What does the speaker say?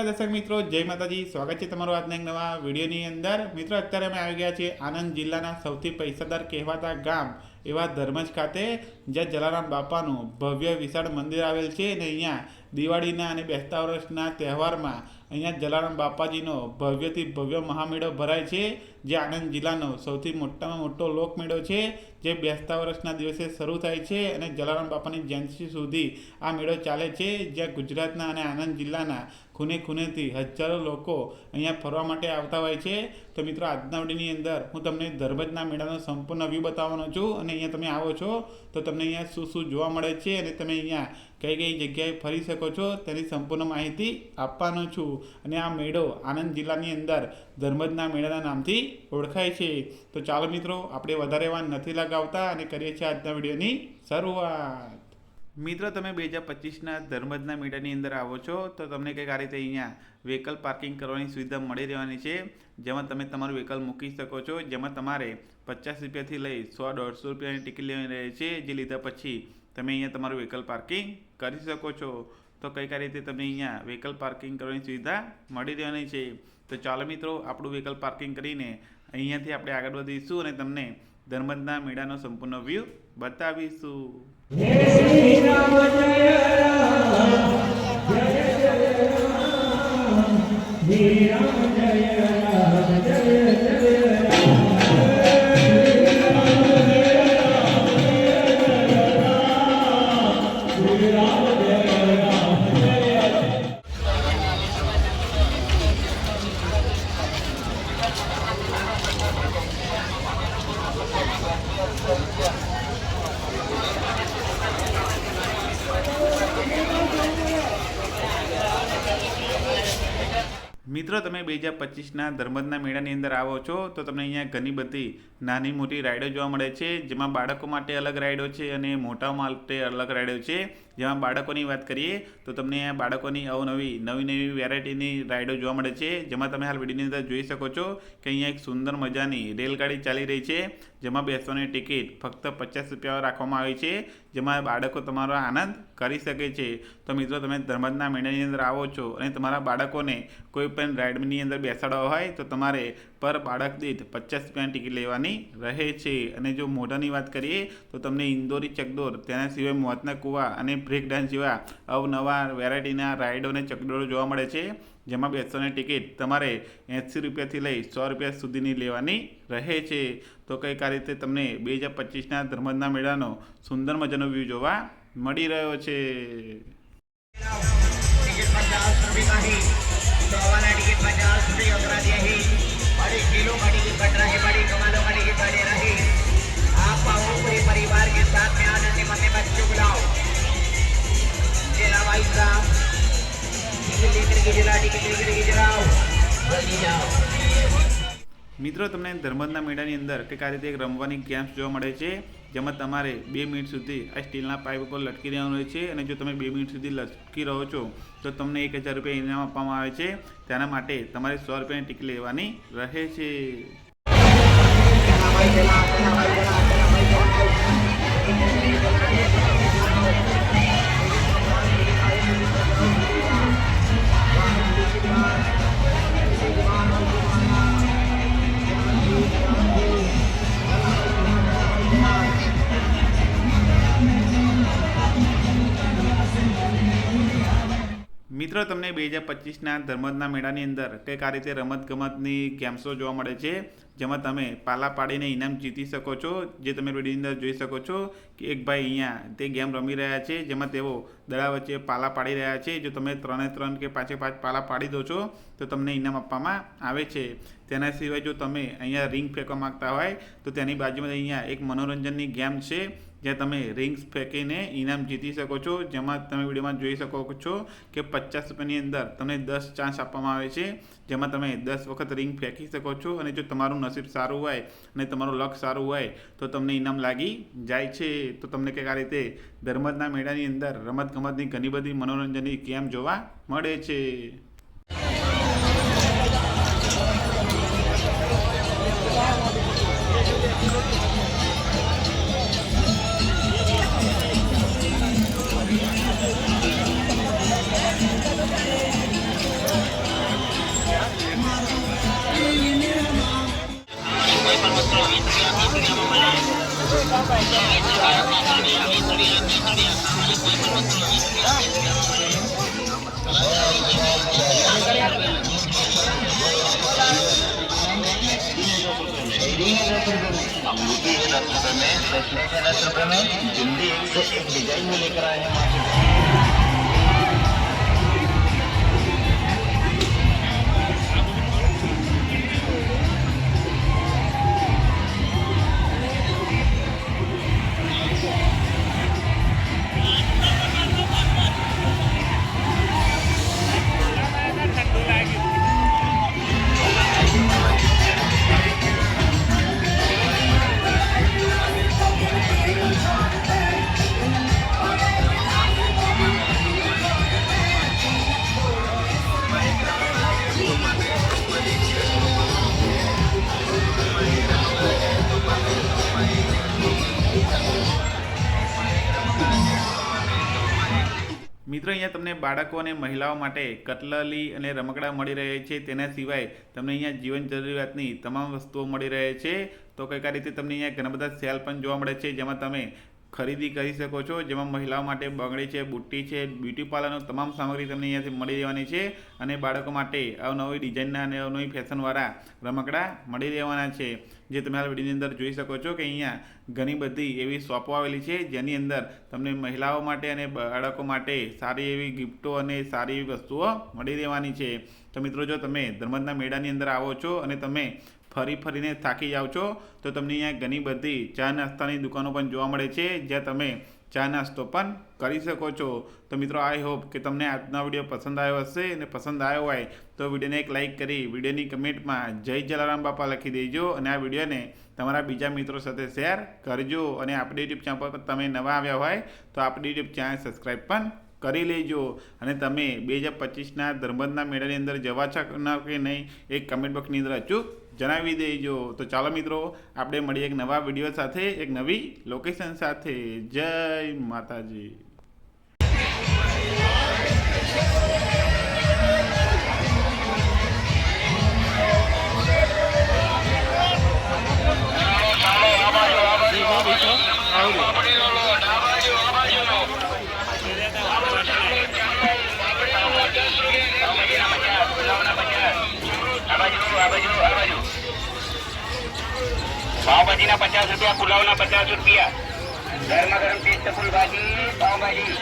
નમસ્કાર દર્શક મિત્રો. જય માતાજી. સ્વાગત છે તમારું આજના એક નવા વિડીયોની અંદર. મિત્રો, અત્યારે અમે આવી ગયા છીએ આનંદ જિલ્લાના સૌથી પૈસાદાર કહેવાતા ગામ એવા ધર્મજ ખાતે, જ્યાં જલારામ બાપાનું ભવ્ય વિશાળ મંદિર આવેલ છે. અને અહીંયા દિવાળીના અને બેસતા વર્ષના તહેવારમાં અહીંયા જલારામ બાપાજીનો ભવ્યથી ભવ્ય મહામેળો ભરાય છે, જે આણંદ જિલ્લાનો સૌથી મોટામાં મોટો લોકમેળો છે, જે બેસતા વર્ષના દિવસે શરૂ થાય છે અને જલારામ બાપાની જયંતિ સુધી આ મેળો ચાલે છે, જ્યાં ગુજરાતના અને આણંદ જિલ્લાના ખૂને ખૂનેથી હજારો લોકો અહીંયા ફરવા માટે આવતા હોય છે. તો મિત્રો, આજના વિડીયોની અંદર હું તમને ધર્મજના મેળાનો સંપૂર્ણ વ્યૂ બતાવવાનો છું અને અહીંયા તમે આવો છો, તો તમને અહીંયા શું શું જોવા મળે છે અને તમે અહીંયા કઈ કઈ જગ્યાએ ફરી શકો છો તેની સંપૂર્ણ માહિતી આપવાનો છું. અને આ મેળો આણંદ જિલ્લાની અંદર ધર્મજના મેળાના નામથી ઓળખાય છે. તો ચાલો મિત્રો, આપણે વધારે વાન નથી લગાવતા અને કરીએ છીએ આજના વિડીયોની શરૂઆત. મિત્રો, તમે બે હજાર પચીસના ધર્મજના મેળાની અંદર આવો છો, તો તમને કંઈક આ રીતે અહીંયા વ્હીકલ પાર્કિંગ કરવાની સુવિધા મળી રહેવાની છે. જેમાં તમે તમારું વ્હીકલ મૂકી શકો છો, જેમાં તમારે પચાસ રૂપિયાથી લઈ સો, દોઢસો રૂપિયાની ટિકિટ લેવાની રહે છે. જે લીધા પછી તમે અહીંયા તમારું વ્હીકલ પાર્કિંગ કરી શકો છો. તો કઈ કઈ રીતે તમને અહીંયા વ્હીકલ પાર્કિંગ કરવાની સુવિધા મળી રહેવાની છે? તો ચાલો મિત્રો, આપણું વ્હીકલ પાર્કિંગ કરીને અહીંયાથી આપણે આગળ વધીશું અને તમને ધર્મદના મેળાનો સંપૂર્ણ વ્યૂ બતાવીશું. મિત્રો, તમે બે હજાર પચીસના ધર્મદના મેળાની અંદર આવો છો, તો તમને અહીંયા ઘણી બધી નાની મોટી રાઇડો જોવા મળે છે, જેમાં બાળકો માટે અલગ રાઇડો છે અને મોટા માટે અલગ રાઈડો છે. જેમાં બાળકોની વાત કરીએ, તો તમને અહીંયા બાળકોની અવનવી નવી નવી વેરાયટીની રાઇડો જોવા મળે છે, જેમાં તમે હાલ વિડીયોની અંદર જોઈ શકો છો કે અહીંયા એક સુંદર મજાની રેલગાડી ચાલી રહી છે, જેમાં બેસવાની ટિકિટ ફક્ત પચાસ રૂપિયા રાખવામાં આવી છે, જેમાં બાળકો તમારો આનંદ કરી શકે છે. તો મિત્રો, તમે ધર્મજના મેળાની અંદર આવો છો અને તમારા બાળકોને કોઈ પણ રાઇડની અંદર બેસાડવા હોય, તો તમારે પર બાળક દીઠ પચાસ રૂપિયાની ટિકિટ લેવાની રહે છે. અને જો મોઢાની વાત કરીએ તો તમને ઇન્દોરી ચકડોર તેના સિવાય મોતના કુવા અને બ્રેક ડાન્સ જેવા અવનવા વેરાયટીના રાઇડો અને ચકડોરો જોવા મળે છે, જેમાં બેસવાની ટિકિટ તમારે એંસી રૂપિયાથી લઈ સો રૂપિયા સુધીની લેવાની રહે છે. તો કંઈક આ રીતે તમને બે હજાર પચીસના ધર્મદના મેળાનો સુંદર મજાનો વ્યૂ જોવા મળી રહ્યો છે. મિત્રો, તમને ધર્મદના મેળાની અંદર કંઈક આ રીતે એક રમવાની ગેમ્સ જોવા મળે છે, જેમાં તમારે બે મિનિટ સુધી આ સ્ટીલના પાઇપ ઉપર લટકી રહેવાનું હોય છે અને જો તમે બે મિનિટ સુધી લટકી રહો છો, તો તમને એક હજાર રૂપિયા ઇનામ આપવામાં આવે છે. તેના માટે તમારે સો રૂપિયાની ટિકિટ લેવાની રહે છે. તમને બે હજાર પચીસના ધર્મજના મેળાની અંદર કંઈક આ રીતે રમતગમતની ગેમ્સો જોવા મળે છે, જેમાં તમે પાલા પાડીને ઇનામ જીતી શકો છો. જે તમે વિડીયોની અંદર જોઈ શકો છો કે એક ભાઈ અહીંયા તે ગેમ રમી રહ્યા છે, જેમાં તેઓ દડા વચ્ચે પાલા પાડી રહ્યા છે. જો તમે ત્રણે ત્રણ કે પાંચે પાંચ પાલા પાડી દો છો, તો તમને ઇનામ આપવામાં આવે છે. તેના સિવાય જો તમે અહીંયા રિંગ ફેંકવા માગતા હોય, તો તેની બાજુમાં અહીંયા એક મનોરંજનની ગેમ છે. જ્યાં તમે રિંગ્સ ફેંકીને ઇનામ જીતી શકો છો. જેમાં તમે વિડીયોમાં જોઈ શકો છો કે પચાસ રૂપિયાની અંદર તમને દસ ચાન્સ આપવામાં આવે છે. જેમાં તમે દસ વખત રિંગ ફેંકી શકો છો અને જો તમારું નસીબ સારું હોય અને તમારું લક સારું હોય તો તમને ઇનામ લાગી જાય છે. તો તમને કંઈક આ રીતે ધર્મદના મેળાની અંદર રમતગમતની ઘણી બધી મનોરંજનની ગેમ જોવા મળે છે. अंगूठी है दस रुपए में ब्रेसलेट है दस रुपए में बिंदी एक से एक डिजाइन में लेकर आए हैं मार्केट મિત્રો, અહીંયા તમને બાળકો અને મહિલાઓ માટે કટલરી અને રમકડા મળી રહે છે. તેના સિવાય તમને અહીંયા જીવન જરૂરિયાતની તમામ વસ્તુઓ મળી રહે છે. તો કઈ રીતે તમને અહીંયા ઘણા બધા સેલ પણ જોવા મળે છે, જેમાં તમે ખરીદી કરી શકો છો, જેમાં મહિલાઓ માટે બંગડી છે, બુટ્ટી છે બ્યુટી પાર્લરનો તમામ સામગ્રી તમને અહીંયાથી મળી રહેવાની છે અને બાળકો માટે અવનવી ડિઝાઇનના અને અવનવી ફેશનવાળા રમકડા મળી રહેવાના છે. જે તમે આ વિડીયોની અંદર જોઈ શકો છો કે અહીંયા ઘણી બધી એવી શોપો આવેલી છે, જેની અંદર તમને મહિલાઓ માટે અને બાળકો માટે સારી એવી ગિફ્ટો અને સારી એવી વસ્તુઓ મળી રહેવાની છે. તો મિત્રો જો તમે ધર્મદના મેળાની અંદર આવો છો અને તમે ફરી ફરીને થાકી જાઓ છો, તો તમને અહીંયા ઘણી બધી ચા નાસ્તાની દુકાનો પણ જોવા મળે છે, જ્યાં તમે ચા નાસ્તો પણ કરી શકો છો. તો મિત્રો આઈ હોપ કે તમને આજનો વીડિયો પસંદ આવ્યો હશે અને પસંદ આવ્યો હોય તો વિડીયોને એક લાઇક કરી, વિડીયોની કમેન્ટમાં જય જલારામ બાપા લખી દેજો અને આ વિડીયોને તમારા બીજા મિત્રો સાથે શેર કરજો. અને આપણી યુટ્યુબ ચેનલ પર તમે નવા આવ્યા હોય તો આપણી યુટ્યુબ ચેનલ સબસ્ક્રાઈબ પણ કરી લેજો. અને તમે બે હજાર પચીસના ધર્મદના મેળાની અંદર જવા છો કે નહીં એક કમેન્ટ બોક્સની અંદર અચૂક જણાવી દેજો. તો ચાલો મિત્રો, આપણે મળીએ એક નવા વીડિયો સાથે, એક નવી લોકેશન સાથે. જય માતાજી. પચાસ રૂપિયા પુલાવના પચાસ રૂપિયા. ગરમા ગરમ ટેસ્ટ ફૂલભાજી પાવભાજી